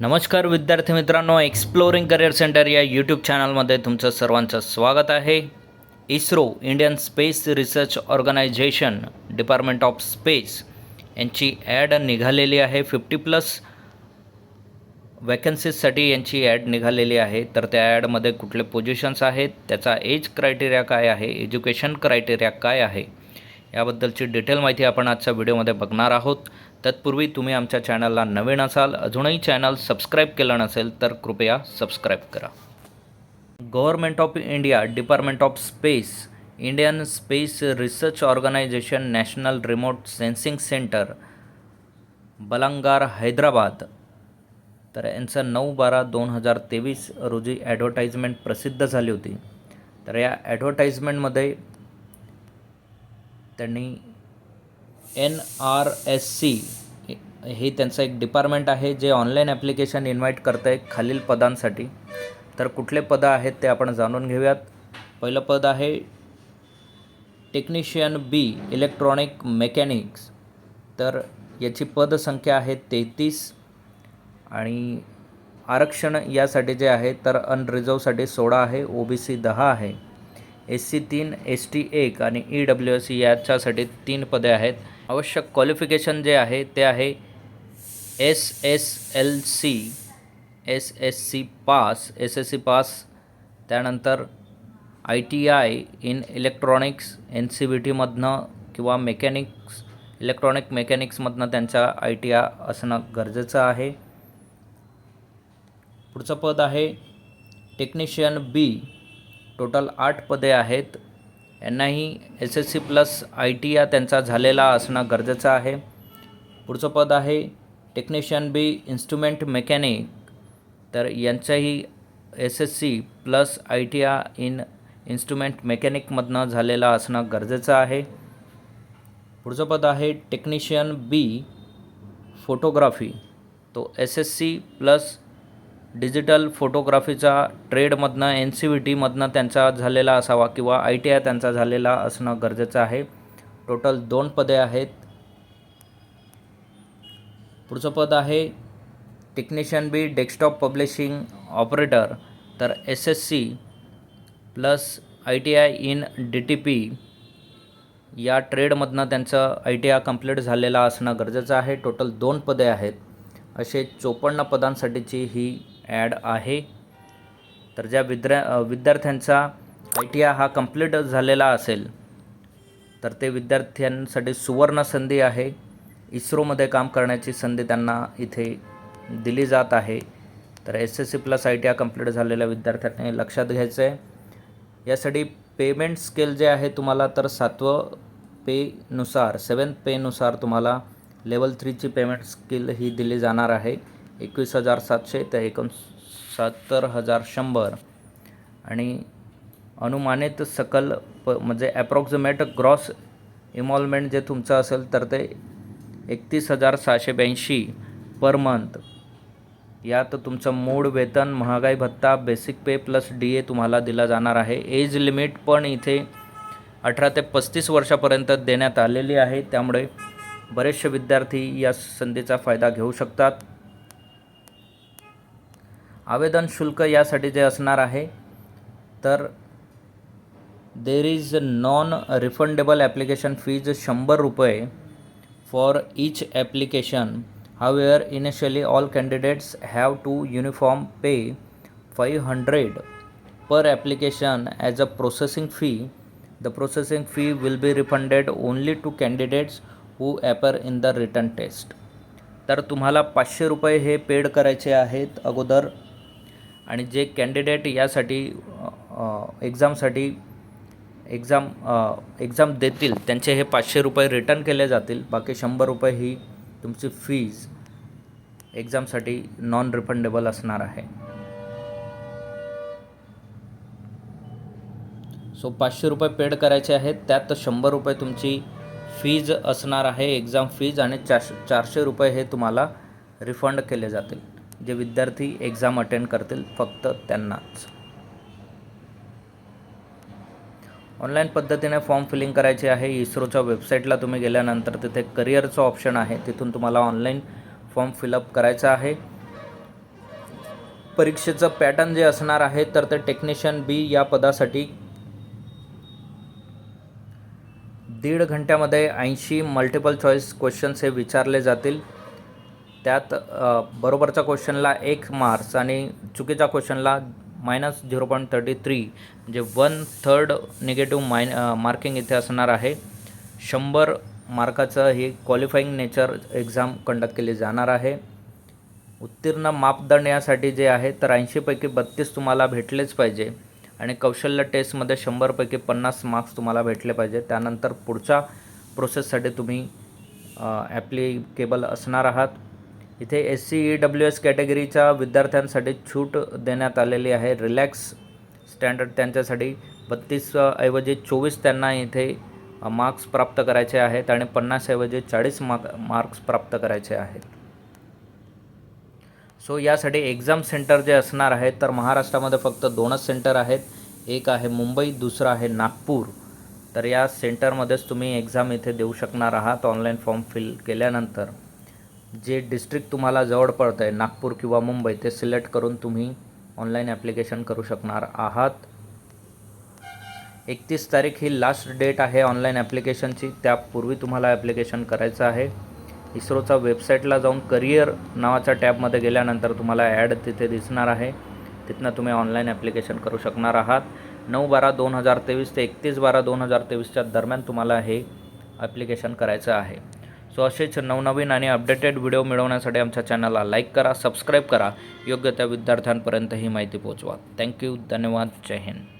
नमस्कार विद्यार्थी मित्रांनो एक्सप्लोरिंग करिअर सेंटर या यूट्यूब चॅनलमध्ये तुमचं सर्वांचं स्वागत आहे. ISRO Indian space research organisation department of space यांची ॲड निघालेली आहे. फिफ्टी प्लस वॅकन्सीजसाठी यांची ॲड निघालेली आहे. तर त्या ॲडमध्ये कुठले पोझिशन्स आहेत? त्याचा एज क्रायटेरिया काय आहे? एज्युकेशन क्रायटेरिया काय आहे? याबद्दलची डिटेल माहिती आपण आजच्या व्हिडिओमध्ये बघणार आहोत. तत्पूर्वी तुम्ही आमच्या चॅनलला नवीन असाल अजूनही चॅनल सबस्क्राईब केलं नसेल तर कृपया सबस्क्राईब करा. Government of India department of space Indian space research organisation national remote sensing centre Balanagar Hyderabad. तर यांचं नऊ बारा दोन हजार तेवीस रोजी ॲडव्हर्टाईजमेंट प्रसिद्ध झाली होती. तर या ॲडव्हर्टाईजमेंटमध्ये त्यांनी एन आर एस सी हे त्यांचं एक डिपार्टमेंट आहे जे ऑनलाईन ॲप्लिकेशन इन्व्हाइट करतं आहे खालील पदांसाठी. तर कुठले पदं आहेत ते आपण जाणून घेऊयात. पहिलं पद आहे टेक्निशियन बी इलेक्ट्रॉनिक मेकॅनिक्स तर याची पदसंख्या आहे तेहतीस आणि आरक्षण यासाठी जे आहे तर अनरिझर्वसाठी सोळा आहे ओ बी सी दहा आहे. एस सी तीन एस टी एक आणि ई डब्ल्यू एस सी याच्यासाठी तीन पदे आहेत. आवश्यक क्वालिफिकेशन जे आहे ते आहे S S L C S S C pass S S C pass त्यानंतर I T I in electronics N C B टीमधनं किंवा मेकॅनिक्स इलेक्ट्रॉनिक मेकॅनिक्समधनं त्यांचा आय टी आय असणं गरजेचं आहे. पुढचं पद आहे टेक्निशियन बी टोटल आठ पदे आहेत. यांनाही S S C plus I T या त्यांचा झालेला असणं गरजेचं आहे. पुढचं पद आहे टेक्निशियन बी इन्स्ट्रुमेंट मेकॅनिक. तर यांचाही S S C plus I T या इन इन्स्ट्रुमेंट मेकॅनिकमधनं झालेला असणं गरजेचं आहे. पुढचं पद आहे टेक्निशियन बी फोटोग्राफी. तो S S C plus digital फोटोग्राफीचा ट्रेडमधनं एन सी व्ही टीमधनं त्यांचा झालेला असावा किंवा आय टी आय त्यांचा झालेला असणं गरजेचं आहे. टोटल दोन पदे आहेत. पुढचं पद आहे technician B desktop publishing operator. तर S S C plus I T I in D T P या ट्रेडमधनं त्यांचं आय टी आय कंप्लीट झालेलं असणं गरजेचं आहे. टोटल दोन पदे आहेत. असे चोपन्न पदांसाठीची ही ॲड आहे. तर ज्या विद्या विद्यार्थ्यांचा आय टी आय हा कंप्लीट झालेला असेल तर ते विद्यार्थ्यांसाठी सुवर्ण संधी आहे. इस्रोमध्ये काम करण्याची संधी त्यांना इथे दिली जात आहे. तर S S C plus I T I complete झालेल्या विद्यार्थ्यांनी लक्षात घ्यायचं आहे यासाठी पेमेंट स्केल जे आहे तुम्हाला तर सातवं पेनुसार सेवन्थ पेनुसार तुम्हाला लेवल थ्रीची पेमेंट स्किल ही दिली जाणार आहे. एकवीस हजार सातशे ते एकोणसत्तर हजार शंभर. आणि अनुमानित सकल प म्हणजे ॲप्रॉक्झिमेट ग्रॉस इमॉलमेंट जे तुमचं असेल तर ते एकतीस हजार सहाशे ब्याऐंशी पर मंथ यात तुमचं मूळ वेतन महागाई भत्ता basic pay plus D A तुम्हाला दिला जाणार आहे. एज लिमिट पण इथे अठरा ते पस्तीस वर्षापर्यंत देण्यात आलेली आहे. त्यामुळे बरेचसे विद्यार्थी या संधीचा फायदा घेऊ शकतात. आवेदन शुल्क यासाठी जे असणार आहे तर there is non refundable application fees शंभर रुपये for each application however initially all candidates have to uniform pay five hundred per application as a processing fee the processing fee will be refunded only to candidates who appear in the return test तर तुम्हाला पाचशे रुपये हे paid करायचे आहेत अगोदर. आणि जे कॅन्डिडेट यासाठी एक्झामसाठी एक्झाम एक्झाम देतील त्यांचे हे पाचशे रुपये रिटर्न केले जातील. बाकी शंभर रुपये ही तुमची फीज एक्झामसाठी नॉन रिफंडेबल असणार आहे. सो पाचशे रुपये पेड करायचे आहेत. त्यात शंभर रुपये तुमची फीज असणार आहे एक्झाम फीज आणि चारशे चारशे रुपये हे तुम्हाला रिफंड केले जातील. जे विद्यार्थी एक्झाम अटेंड करतील फक्त त्यांनाच. ऑनलाईन पद्धतीने फॉर्म फिलिंग करायचे आहे. इस्रोच्या वेबसाईटला तुम्ही गेल्यानंतर तिथे करिअरचं ऑप्शन आहे. तिथून तुम्हाला ऑनलाईन फॉर्म फिलअप करायचा आहे. परीक्षेचं पॅटर्न जे असणार आहे तर ते टेक्निशियन बी या पदासाठी दीड घंट्यामध्ये ऐंशी मल्टिपल चॉईस क्वेश्चन्स हे विचारले जातील. त्यात बरोबरच्या क्वेश्चनला एक मार्क्स आणि चुकीच्या क्वेश्चनला minus zero point thirty three म्हणजे one third negative my marking इथे असणार आहे. शंभर मार्काचं ही क्वालिफाईंग नेचर एक्झाम कंडक्ट केली जाणार आहे. उत्तीर्ण मापदंड यासाठी जे आहे तर ऐंशीपैकी बत्तीस तुम्हाला भेटलेच पाहिजे आणि कौशल्य टेस्टमध्ये शंभरपैकी पन्नास मार्क्स तुम्हाला भेटले पाहिजे. त्यानंतर पुढच्या प्रोसेससाठी तुम्ही ॲप्लिकेबल असणार आहात. इथे S C E W S कॅटेगरीच्या विद्यार्थ्यांसाठी छूट देण्यात आलेली आहे. रिलॅक्स स्टँडर्ड त्यांच्यासाठी बत्तीस ऐवजी चोवीस त्यांना इथे मार्क्स प्राप्त करायचे आहेत आणि पन्नास ऐवजी चाळीस मार्क मार्क्स प्राप्त करायचे आहेत. सो यासाठी एक्झाम सेंटर जे असणार आहेत तर महाराष्ट्रामध्ये फक्त दोनच सेंटर आहेत. एक आहे मुंबई दुसरं आहे नागपूर. तर या सेंटरमध्येच तुम्ही एक्झाम इथे देऊ शकणार आहात. ऑनलाईन फॉर्म फिल केल्यानंतर. जे डिस्ट्रिक्ट तुम्हाला जवळ पडतं आहे नागपूर किंवा मुंबई ते सिलेक्ट करून तुम्ही ऑनलाईन ॲप्लिकेशन करू शकणार आहात. एकतीस तारीख ही लास्ट डेट आहे ऑनलाईन ॲप्लिकेशनची त्यापूर्वी तुम्हाला ॲप्लिकेशन करायचं आहे. इस्रोचा वेबसाईटला जाऊन करिअर नावाच्या टॅबमध्ये गेल्यानंतर तुम्हाला ॲड तिथे दिसणार आहे. तिथनं तुम्ही ऑनलाईन ॲप्लिकेशन करू शकणार आहात. नऊ बारा दोन हजार तेवीस ते एकतीस बारा दोन हजार तेवीसच्या दरम्यान तुम्हाला हे ॲप्लिकेशन करायचं आहे. सो असेच नवनवीन आणि अपडेटेड व्हिडिओ मिळवण्यासाठी आमच्या चॅनलला लाईक करा सबस्क्राईब करा. योग्य त्या विद्यार्थ्यांपर्यंत ही माहिती पोहोचवा. थँक्यू धन्यवाद. जय हिंद.